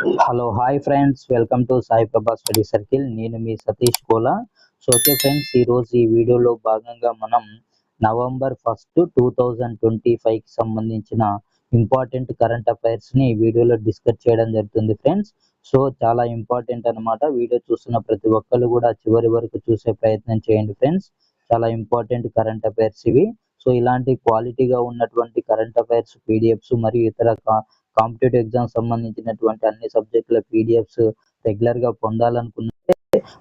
Hello hi friends welcome to Sai Prabha study circle నేను మీ Satish Kola. So okay friends ఈరోజు ఈ వీడియోలో భాగంగా మనం November first two thousand twenty ఫైవ్కి సంబంధించిన ఇంపార్టెంట్ కరెంట్ అఫైర్స్ని ఈ వీడియోలో డిస్కస్ చేయడం జరుగుతుంది ఫ్రెండ్స్ సో చాలా ఇంపార్టెంట్ అన్నమాట. వీడియో చూస్తున్న ప్రతి ఒక్కరు కూడా చివరి వరకు చూసే ప్రయత్నం చేయండి ఫ్రెండ్స్ చాలా ఇంపార్టెంట్ కరెంట్ అఫైర్స్ ఇవి. సో ఇలాంటి క్వాలిటీగా ఉన్నటువంటి కరెంట్ అఫైర్స్ పీడిఎఫ్స్ మరియు ఇతర కాంపిటేటివ్ ఎగ్జామ్ సంబంధించినటువంటి అన్ని సబ్జెక్టుల పీడిఎఫ్స్ రెగ్యులర్గా పొందాలనుకుంటే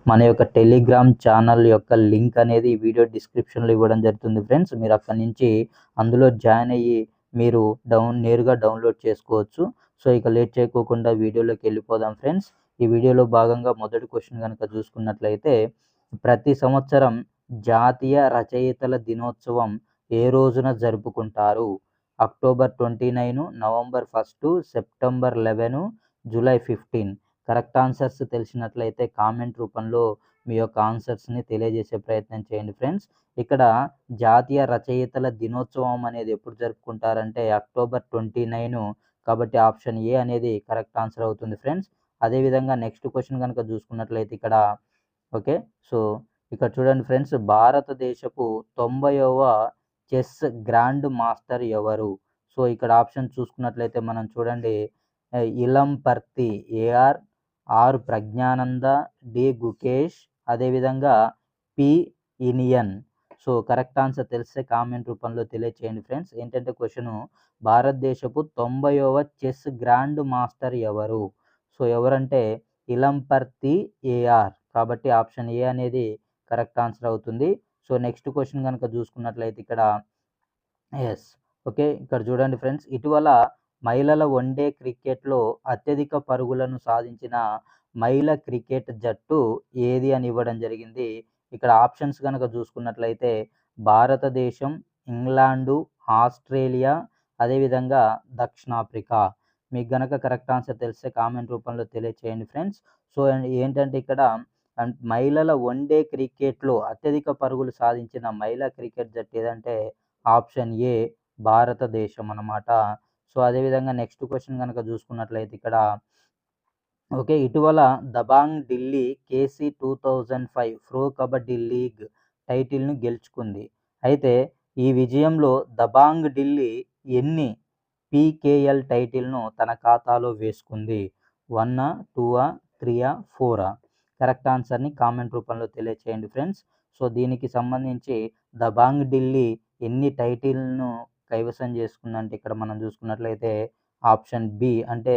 మన యొక్క టెలిగ్రామ్ ఛానల్ యొక్క లింక్ అనేది ఈ వీడియో డిస్క్రిప్షన్లో ఇవ్వడం జరుగుతుంది ఫ్రెండ్స్. మీరు అక్కడ నుంచి అందులో జాయిన్ అయ్యి మీరు డౌన్ నేరుగా డౌన్లోడ్ చేసుకోవచ్చు. సో ఇక లేట్ చేయకోకుండా వీడియోలోకి వెళ్ళిపోదాం ఫ్రెండ్స్. ఈ వీడియోలో భాగంగా మొదటి క్వశ్చన్ కనుక చూసుకున్నట్లయితే ప్రతి సంవత్సరం జాతీయ రచయితల దినోత్సవం ఏ రోజున జరుపుకుంటారు? October twenty nine November first September eleven July fifteen. Correct answers తెలిసినట్లయితే కామెంట్ రూపంలో మీ యొక్క ఆన్సర్స్ని తెలియజేసే ప్రయత్నం చేయండి ఫ్రెండ్స్. ఇక్కడ జాతీయ రచయితల దినోత్సవం అనేది ఎప్పుడు జరుపుకుంటారంటే అక్టోబర్ ట్వంటీ నైన్ కాబట్టి ఆప్షన్ ఏ అనేది కరెక్ట్ ఆన్సర్ అవుతుంది ఫ్రెండ్స్. అదేవిధంగా నెక్స్ట్ క్వశ్చన్ కనుక చూసుకున్నట్లయితే ఇక్కడ ఓకే సో ఇక్కడ చూడండి ఫ్రెండ్స్ భారతదేశపు తొంభైవ చెస్ గ్రాండ్ మాస్టర్ ఎవరు? సో ఇక్కడ ఆప్షన్ చూసుకున్నట్లయితే మనం చూడండి. Ilamparthi A R R Praggnanandhaa D Gukesh అదేవిధంగా P Iniyan. So correct answer తెలిస్తే కామెంట్ రూపంలో తెలియచేయండి ఫ్రెండ్స్. ఏంటంటే క్వశ్చన్ భారతదేశపు తొంభైవ చెస్ గ్రాండ్ మాస్టర్ ఎవరు? సో ఎవరంటే ఇలంపర్తి ఏఆర్. కాబట్టి ఆప్షన్ ఏ అనేది కరెక్ట్ ఆన్సర్ అవుతుంది. సో నెక్స్ట్ క్వశ్చన్ కనుక చూసుకున్నట్లయితే ఇక్కడ ఎస్ ఓకే ఇక్కడ చూడండి ఫ్రెండ్స్ ఇటీవల మహిళల వన్డే క్రికెట్లో అత్యధిక పరుగులను సాధించిన మహిళ క్రికెట్ జట్టు ఏది అని ఇవ్వడం జరిగింది. ఇక్కడ ఆప్షన్స్ కనుక చూసుకున్నట్లయితే భారతదేశం ఇంగ్లాండు ఆస్ట్రేలియా అదేవిధంగా దక్షిణాఫ్రికా. మీకు గనక కరెక్ట్ ఆన్సర్ తెలిస్తే కామెంట్ రూపంలో తెలియచేయండి ఫ్రెండ్స్. సో ఏంటంటే ఇక్కడ మహిళల వన్డే క్రికెట్లో అత్యధిక పరుగులు సాధించిన మహిళా క్రికెట్ జట్టు ఏదంటే ఆప్షన్ ఏ భారతదేశం అన్నమాట. సో అదేవిధంగా నెక్స్ట్ క్వశ్చన్ కనుక చూసుకున్నట్లయితే ఇక్కడ ఓకే ఇటీవల Dabang Delhi KC two thousand five pro kabaddi league టైటిల్ను గెలుచుకుంది. అయితే ఈ విజయంలో దబాంగ్ ఢిల్లీ ఎన్ని పీకేఎల్ టైటిల్ను తన ఖాతాలో వేసుకుంది? వన్నా టూవా త్రీయా ఫోరా? కరెక్ట్ ఆన్సర్ని కామెంట్ రూపంలో తెలియచేయండి ఫ్రెండ్స్. సో దీనికి సంబంధించి దబాంగ్ ఢిల్లీ ఎన్ని టైటిల్ను కైవసం చేసుకుందంటే ఇక్కడ మనం చూసుకున్నట్లయితే ఆప్షన్ బి అంటే